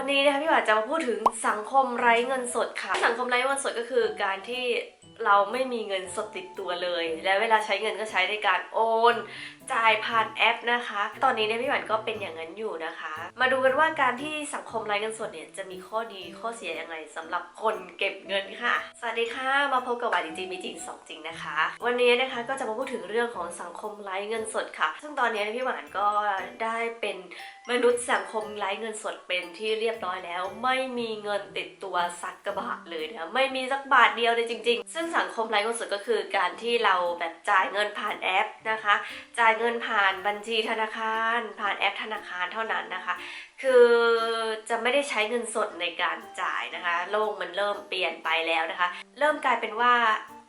วันนี้นะคะพี่หวานจะมาพูดถึงสังคมไร้เงินสดค่ะ สังคมไร้เงินสดก็คือการที่เราไม่มีเงินสดติดตัวเลย และเวลาใช้เงินก็ใช้ในการโอน จ่ายผ่านแอปนะคะ ตอนนี้เนี่ยพี่หวานก็เป็นอย่างนั้นอยู่นะคะ มาดูกันว่าการที่สังคมไร้เงินสดเนี่ยจะมีข้อดีข้อเสียยังไงสำหรับคนเก็บเงินค่ะ สวัสดีค่ะมาพบกับหวานจริงมีจริงสองจริงนะคะ วันนี้นะคะก็จะมาพูดถึงเรื่องของสังคมไร้เงินสดค่ะ ซึ่งตอนนี้พี่หวานก็ได้เป็นมนุษย์สังคมไร้เงินสดเป็นที่เรียบร้อยแล้ว ไม่มีเงินติดตัวสักกระบาทเลยนะคะไม่มีสักบาทเดียวเลยจริง ๆ ซึ่งสังคมไร้เงินสดก็คือการที่เราแบบจ่ายเงินผ่านแอปนะคะจ่ายเงินผ่านบัญชีธนาคาร ผ่านแอปธนาคารเท่านั้นนะคะ คือจะไม่ได้ใช้เงินสดในการจ่ายนะคะ โลกมันเริ่มเปลี่ยนไปแล้วนะคะ เริ่มกลายเป็นว่า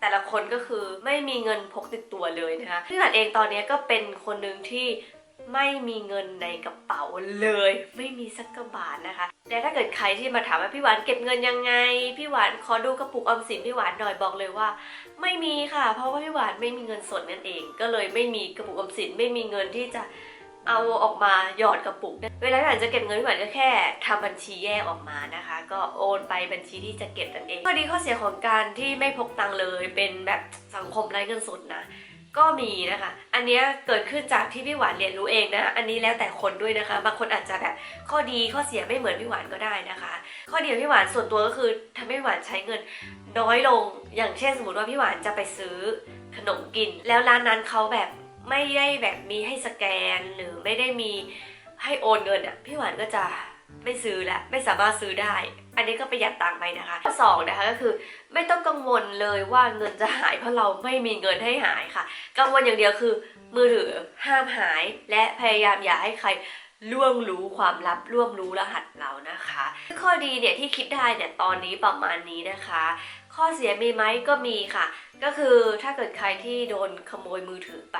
แต่ละคนก็คือไม่มีเงินพกติดตัวเลยนะคะพี่หลานเองตอนนี้ก็เป็นคนหนึ่งที่ ไม่มีเงินในกระเป๋าเลย ไม่มีสักกระบาทนะคะแต่ถ้าเกิดใครที่มาถามว่าพี่หวานเก็บเงินยังไง พี่หวานขอดูกระปุกออมสินพี่หวานหน่อยบอกเลยว่า ไม่มีค่ะ เพราะว่าพี่หวานไม่มีเงินสดนั่นเอง ก็เลยไม่มีกระปุกออมสินไม่มีเงินที่จะเอาออกมาหยอดกระปุก เวลาพี่หวานจะเก็บเงินพี่หวานก็แค่ทำบัญชีแยกออกมานะคะ ก็โอนไปบัญชีที่จะเก็บนั่นเองข้อดีข้อเสียของการที่ไม่พกตังค์เลยเป็นแบบสังคมไร้เงินสดนะ ก็มีนะคะ อันนี้เกิดขึ้นจากที่พี่หวานเรียนรู้เองนะ อันนี้แล้วแต่คนด้วยนะคะ บางคนอาจจะแบบข้อดีข้อเสียไม่เหมือนพี่หวานก็ได้นะคะ ข้อดีของพี่หวานส่วนตัวก็คือทำให้พี่หวานใช้เงินน้อยลง อย่างเช่นสมมติว่าพี่หวานจะไปซื้อขนมกิน แล้วร้านนั้นเขาแบบไม่ได้แบบมีให้สแกนหรือไม่ได้มีให้โอนเงินอะ พี่หวานก็จะ ไม่ซื้อละไม่สามารถซื้อได้ อันนี้ก็ประหยัดตังค์ไปนะคะข้อสองนะคะก็คือไม่ต้องกังวลเลยว่าเงินจะหายเพราะเราไม่มีเงินให้หายค่ะ กังวลอย่างเดียวคือ มือถือห้ามหาย และพยายามอย่าให้ใครล่วงรู้ความลับล่วงรู้รหัสเรานะคะ ข้อดีเนี่ยที่คิดได้เนี่ยตอนนี้ประมาณนี้นะคะ ข้อเสียมีไหมก็มีค่ะ ก็คือถ้าเกิดใครที่โดนขโมยมือถือไป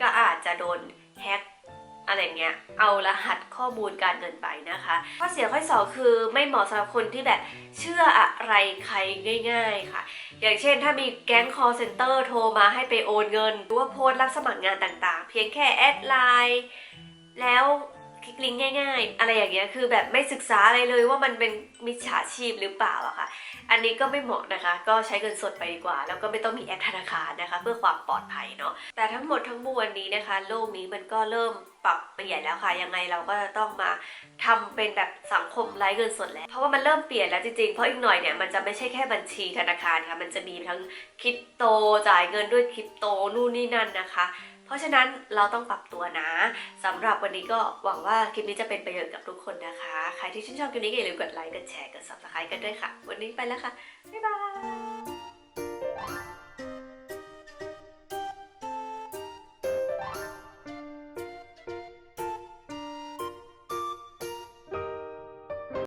ก็อาจจะโดนแฮ็ก อะไรเงี้ย เอารหัสข้อมูลการเงินไปนะคะ ข้อเสียข้อที่สองคือไม่เหมาะสำหรับคนที่แบบเชื่ออะไรใครง่าย ๆค่ะ อย่างเช่นถ้ามีแก๊ง call center โทรมาให้ไปโอนเงิน หรือว่าโพสต์รับสมัครงานต่างๆ เพียงแค่แอดไลน์แล้ว คลิกลิงก์ง่าย ๆ อะไรอย่างเงี้ยคือแบบไม่ศึกษาอะไรเลยว่ามันเป็นมิจฉาชีพหรือเปล่าอะค่ะ อันนี้ก็ไม่เหมาะนะคะ ก็ใช้เงินสดไปดีกว่า แล้วก็ไม่ต้องมีแอปธนาคารนะคะ เพื่อความปลอดภัยเนาะแต่ทั้งหมดทั้งมวลนี้นะคะ โลกนี้มันก็เริ่มปรับเปลี่ยนแล้วค่ะ ยังไงเราก็จะต้องมาทำเป็นแบบสังคมไร้เงินสดแล้ว เพราะว่ามันเริ่มเปลี่ยนแล้วจริงๆ เพราะอีกหน่อยเนี่ยมันจะไม่ใช่แค่บัญชีธนาคารค่ะ มันจะมีทั้งคริปโตจ่ายเงินด้วยคริปโตนู่นนี่นั่นนะคะ เพราะฉะนั้นเราต้องปรับตัวนะสำหรับวันนี้ก็หวังว่าคลิปนี้จะเป็นประโยชน์กับทุกคนนะคะ ใครที่ชื่นชอบคลิปนี้ก็อย่าลืมกดไลค์กดแชร์กด subscribe กันด้วยค่ะ วันนี้ไปแล้วค่ะบ๊ายบาย